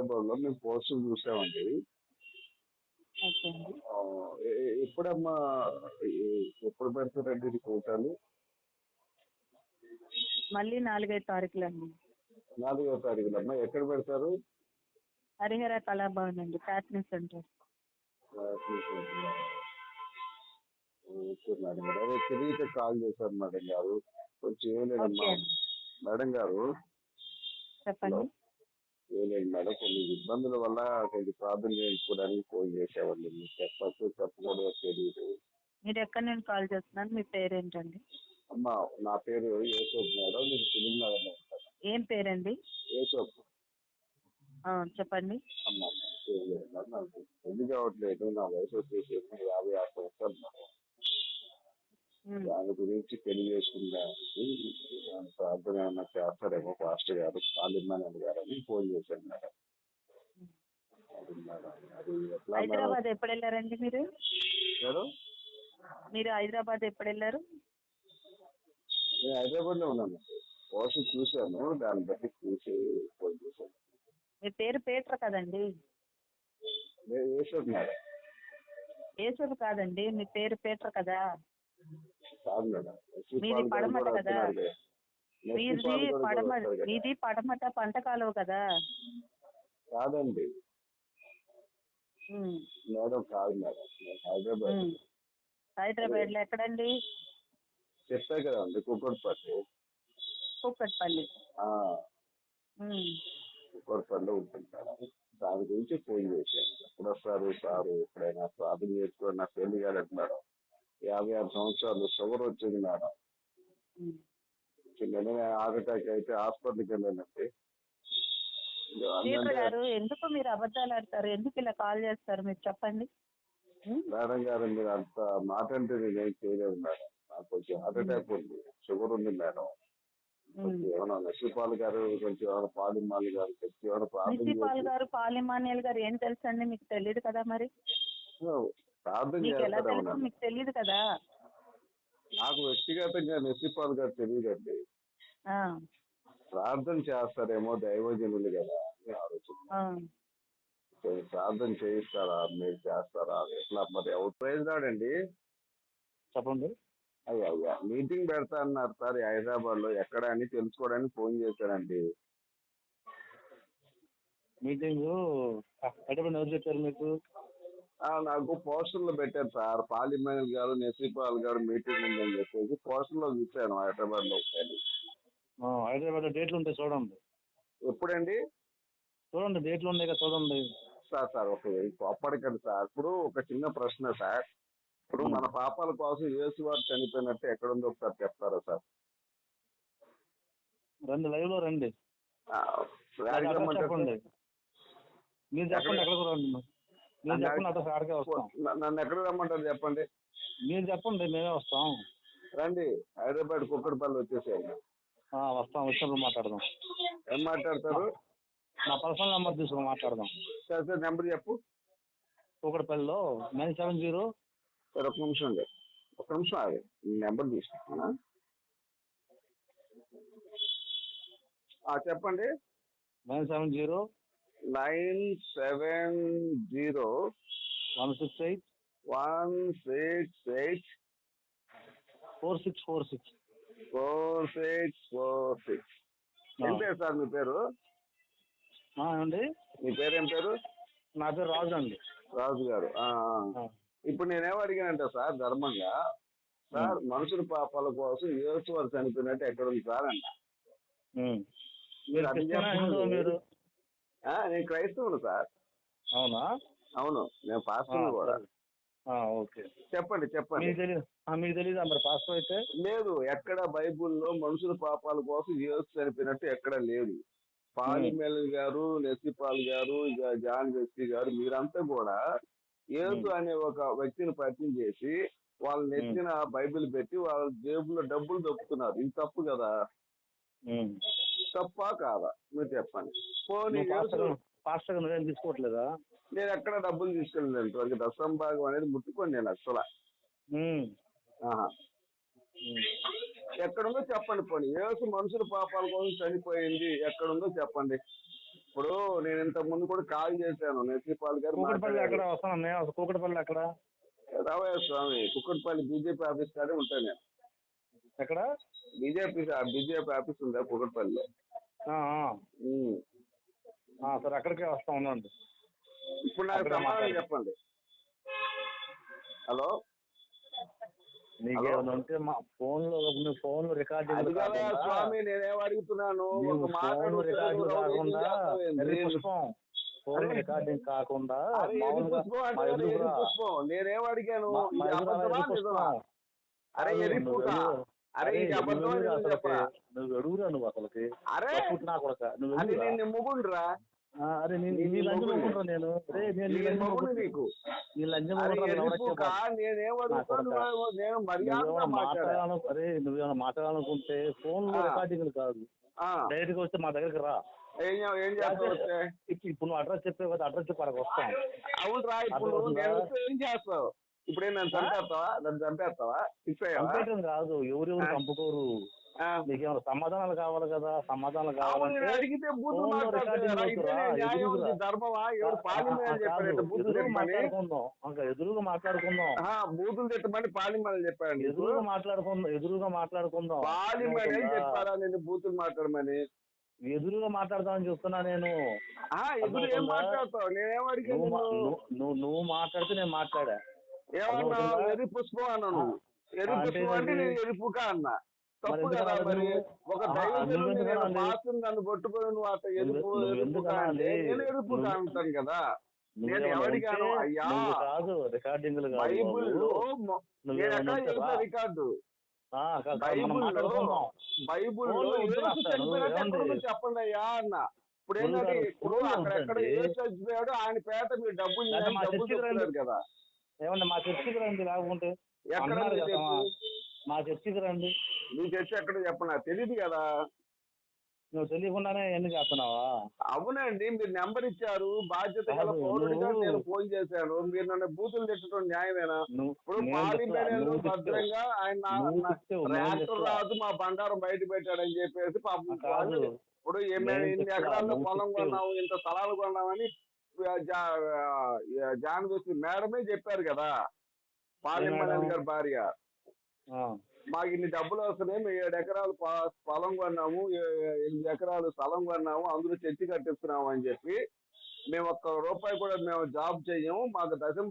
హైదరాబాద్లో మేము పోస్టులు చూసామండి. ఓకే అండి. ఎప్పుడమ్మా ఎప్పుడు పెడతారండి ఇది కోటాలు మళ్ళీ నాలుగైదు తారీఖులు అండి. నాలుగో తారీఖులమ్మా. ఎక్కడ పెడతారు? హరిహర కళాభవన్ అండి ప్యాట్నీ సెంటర్. Okay madam. గారు అదే తెలియక కాల్ చేశారు మేడం గారు. కొంచెం ఏం ఓకే లేదమ్మా అండి. మేడం గారు. చెప్పండి. లేదు మేడం కొన్ని ఇబ్బందుల వల్ల కొంచెం ప్రార్థన చేయించుకోవడానికి ఫోన్ చేసేవాళ్ళు మీకు చెప్పచ్చు చెప్పకూడదో తెలియదు. మీరు ఎక్కడి నుండి కాల్ చేస్తున్నారు? మీ పేరు ఏంటండి అమ్మా నా పేరు యేసోప్ మేడం. నేను నగర్లో ఉంటాను. ఏం పేరండి? యేసోప్ చెప్పండి. అమ్మా పెళ్ళి కావట్లేదు? నా వయసు వచ్చేసి యాభై ఆరు సంవత్సరాలు మేడం. దాని గురించి చేసుకున్నానికి ప్రార్థన ఏమన్నా చేస్తారేమో పాస్టర్ గారు పాలిమన్ గారు అని ఫోన్ చేశాను మేడం. అది మేడం అది ఎట్లా మేడం? హైదరాబాద్ ఎప్పుడు వెళ్ళారండి మీరు? మేడం మీరు హైదరాబాద్ ఎప్పుడు వెళ్ళారు? నేను హైదరాబాద్లో ఉన్నాను. పోస్ట్ చూశాను. దాన్ని బట్టి చూసి ఫోన్ చేశాను. మీ పేరు పీటర్ కదండి? మేడం. యేసపు కాదండి. మీ పేరు పీటర్ కదా? మీది పడమట కదా? మీది పాల్ గారు కూడా పడమ వస్తారు కదా. మీది పడమట పంట కాలువ కదా. కాదండి. మేడం కాదు మేడం. హైదరాబాద్. హైదరాబాద్లో ఎక్కడండి? చెప్పా కదా అండి కుక్కడపల్లి కూకట్పల్లి ఆ, ఉమ్. కుక్కడపల్లిలో ఉంటుంది మేడం. దాని గురించి ఫోన్ చేశాను. ఎప్పుడు వస్తారు సారు? ఎప్పుడైనా ప్రార్థన చేసుకోండి నాకు పెళ్ళి మేడం యాభై ఆరు సంవత్సరాలు షుగర్ వచ్చింది మేడం. నిన్ననే హార్ట్ అటాక్ అయితే హాస్పిటల్కి వెళ్ళానండి. గారు ఎందుకు మీరు అబద్ధాలు ఆడతారు? ఎందుకు ఇలా కాల్ చేస్తారు మీరు? చెప్పండి. మేడం గారు మీరు అంత మాట అంటే నేనేం చేయలేదు మేడం. నాకు కొంచెం హార్ట్ అటాక్ ఉంది. షుగర్ ఉంది మేడం. ఏమైనా గారు కొంచెం ఏమైనా పాలిమాల్ గారు కొంచెం ఏమైనా గారు పాలిమానియల్ గారు ఏం తెలుసండి? మీకు తెలియదు కదా మరి. ప్రార్థన చేస్తారేమో మీకు తెలియదు కదా? నాకు వ్యక్తిగతంగా నర్సిపాల్ గారు తెలియదండి ఆ, ప్రార్థన చేస్తారేమో దైవజనులు కదా ఆలోచన. ప్రార్థన చేయిస్తారా? మీరు చేస్తారా? ఎట్లా? మరి ఎవరు ప్రైజ్ రాడండి చెప్పండి. అయ్యా అయ్యా. మీటింగ్ పెడతా అన్నారు సార్ హైదరాబాద్లో ఎక్కడ అని తెలుసుకోవడానికి ఫోన్ చేశానండి మీటింగ్ హైదరాబాద్ ఎవరు చెప్పారు మీకు? నాకు పోస్టర్లు పెట్టారు సార్. పార్లమెంట్ గారు నర్సిపాల్ గారు మీటింగ్ ఉందని చెప్పేసి పోస్టర్లో చూశాను హైదరాబాద్లో హైదరాబాద్ డేట్లు ఉంటాయి చూడండి. ఎప్పుడండి? చూడండి డేట్లు ఉన్నాయి కదా చూడండి. సార్ సార్ ఒక అప్పటికండి సార్. ఇప్పుడు ఒక చిన్న ప్రశ్న సార్. ఇప్పుడు మన పాపాల కోసం యేసు వారు చనిపోయినట్టు ఎక్కడుందో ఒకసారి చెప్తారా సార్? రండి లైవ్లో రండి? మీరు చెప్పండి ఎక్కడ? రండి మీరు చెప్పండి అడ్రస్ ఆడికే వస్తాం. న- నన్ను ఎక్కడ రమ్మంటారు చెప్పండి? మీరు చెప్పండి మేమే వస్తాం. రండి హైదరాబాద్ కుక్కడపల్లి వచ్చేసేయండి. వస్తాం వచ్చినప్పుడు మాట్లాడదాం. ఏం మాట్లాడతారు? నా పర్సనల్ నెంబర్ తీసుకుని మాట్లాడదాం. సార్ సార్ నెంబర్ చెప్పు. కూకట్పల్లిలో నైన్ సెవెన్ జీరో సార్ ఒక నిమిషం అండి. ఒక నిమిషం ఆగి నెంబర్ తీసుకుంటున్నా. ఆ, చెప్పండి. Nine seven zero nine seven zero one six eight one six eight four six four six four six four six ఏం పేరు సార్ మీ పేరు? ఏమండి? మీ పేరు ఏం పేరు? నా పేరు రాజు అండి. రాజు గారు. ఇప్పుడు నేనేం అడిగానంటే సార్ ధర్మంగా సార్ మనుషుల పాపాల కోసం యేసు వారు చనిపోయినట్టు ఎక్కడ ఉంది సార్ అన్న. మీరు? నేను క్రైస్తవుడు సార్. అవునా? అవును నేను పాస్టర్ కూడా. ఓకే. చెప్పండి చెప్పండి. మీకు తెలియదు మీకు తెలియదా మరి పాస్టర్ అయితే? లేదు ఎక్కడ బైబుల్లో మనుషుల పాపాల కోసం యేసు చనిపోయినట్టు ఎక్కడ లేదు. పాలిమెల్ గారు నెసిపాల్ గారు జా- జాన్ వెస్టీ గారు మీరంతా కూడా యేసు Hmm. అనే ఒక వ్యక్తిని పరిచయం చేసి వాళ్ళ నెత్తిన బైబిల్ పెట్టి వాళ్ళ జేబులో డబ్బులు దొక్కుతున్నారు. ఇది తప్పు కదా. తప్పా కాదా? మీరు చెప్పండి. పోనీ పాస్టర్ నువ్వేం తీసుకోవట్లేదా? నేను ఎక్కడ డబ్బులు తీసుకెళ్ళలేదు ఇంతవరకు దశం భాగం అనేది ముట్టుకోండి నేను అసలు. ఎక్కడుందో చెప్పండి పోనీ. యేసు మనుషుల పాపాల కోసం చనిపోయింది. ఎక్కడుందో చెప్పండి. ఇప్పుడు నేను ఇంత ముందు కూడా కాల్ చేశాను. నసీపాల్ గారు కూకట్పల్లి అసలు కూకట్పల్లి ఎక్కడ? రావయ్య స్వామి కుక్కట్పల్లి బీజేపీ ఆఫీస్ కాడే ఉంటాను నేను. ఎక్కడ? బీజేపీ బీజేపీ ఆఫీస్ ఉందా. ఆ, సరే అక్కడికే వస్తా ఉండండి. ఇప్పుడు నాకు సమాధానం. చెప్పండి. హలో? నీకేమైనా ఉంటే మా ఫోన్లో నీ ఫోన్ రికార్డింగ్ స్వామి నేనేం అడుగుతున్నాను? ఫోన్ రికార్డింగ్ కాకుండా? పుష్పం ఫోన్. రికార్డింగ్ కాకుండా మా నేనేం అడిగాను? మా- మా అరే కాదు, అరే నువ్వు అసలుకి అరే నా కొడక నువ్వు నేను ముగుండ్రా? అరే నేను లంచం నేను? రే మొగుడు. నీకు. అరే నువ్వేమైనా మాట్లాడాలనుకుంటే ఫోన్లో. రికార్డింగ్ కాదు. డైరెక్ట్గా వస్తే మా దగ్గరికి రా. ఇప్పుడు నువ్వు అడ్రస్ చెప్పే కదా అడ్రస్ చెప్పి అక్కడికి వస్తాం అవునరా ఇప్పుడు ఏం చేస్తావు? ఇప్పుడే నన్ను చంపేస్తావా? నన్ను చంపేస్తావా? చంపేయటం కాదు ఎవరెవరు. చంపుకోరు. నీకేమైనా సమాధానాలు కావాలి కదా? సమాధానాలు కావాలంటే అడిగితే ఎదురుగా. ఎవరు మాట్లాడుకుందాం. బూతులు తిట్టమని పార్లమెంట్ చెప్పారండి ఎదురుగా మాట్లాడుకుందాం. ఎదురుగా మాట్లాడుకుందాం. అవుతుందా? చెప్పారా నేను బూతులు మాట్లాడమని? ఎదురుగా మాట్లాడదామని చెప్తున్నా నేను? నువ్వు నువ్వు మాట్లాడితే నేను మాట్లాడా? ఏమన్నా? ఎరి పుష్పం అన్నాను ఎరి పుష్పం అంటే? నేను ఎరుపుక అన్నా తప్పు కదా మరి? ఒక అనాలి? మాత్రం నన్ను పట్టుకొని నువ్వు అట్లా ఎరుపు ఎరుపుక అంటే? నేను ఎరుపుక అంటాను కదా నేను ఉంటే అయ్యా కాదు బైబిల్లో. రికార్డు బైబిల్లో బైబిల్లో చెప్పండి అయ్యా అన్న ఇప్పుడు ఏంటంటే ఇప్పుడు అక్కడెక్కడ. యేసు చచ్చిపోయాడు ఆయన పేట మీరు డబ్బులు డబ్బులు కదా ఏమన్నా మా చర్చికి రండి లేకుంటే అన్నారు కదా మా చర్చికి రండి నీ చర్చి ఎక్కడ చెప్పనా తెలియదు కదా నువ్వు తెలియకుండానే ఎన్ని చేస్తున్నావా అవునండి మీరు నెంబర్ ఇచ్చారు బాధ్యత గల కాదు, పౌరుడిగా నువ్వు- నేను ఫోన్ చేశాను మీరు నన్ను బూతులు తిట్టడం న్యాయమేనా ఇప్పుడు. భద్రంగా ఆయన. రాదు మా బండారం బయట పెట్టాడని చెప్పేసి పాపం ఇప్పుడు ఏమైనా నేను ఇన్ని ఎకరాల్లో పొలం. కొన్నాము ఇంత స్థలాలు కొన్నామని ఆ, జా- ఆ, జాన్ వేసి మేడమే చెప్పారు కదా. పార్లమెంట్? గారి భార్య. మాకు ఇన్ని డబ్బులు వస్తున్నాయి మేము ఏడు ఎకరాలు పొలం కొన్నాము ఎనిమిది ఎకరాలు స్థలం కొన్నాము అందులో చర్చి కట్టిస్తున్నాము అని చెప్పి మేము ఒక్క రూపాయి కూడా మేము జాబ్ చెయ్యము మాకు దశం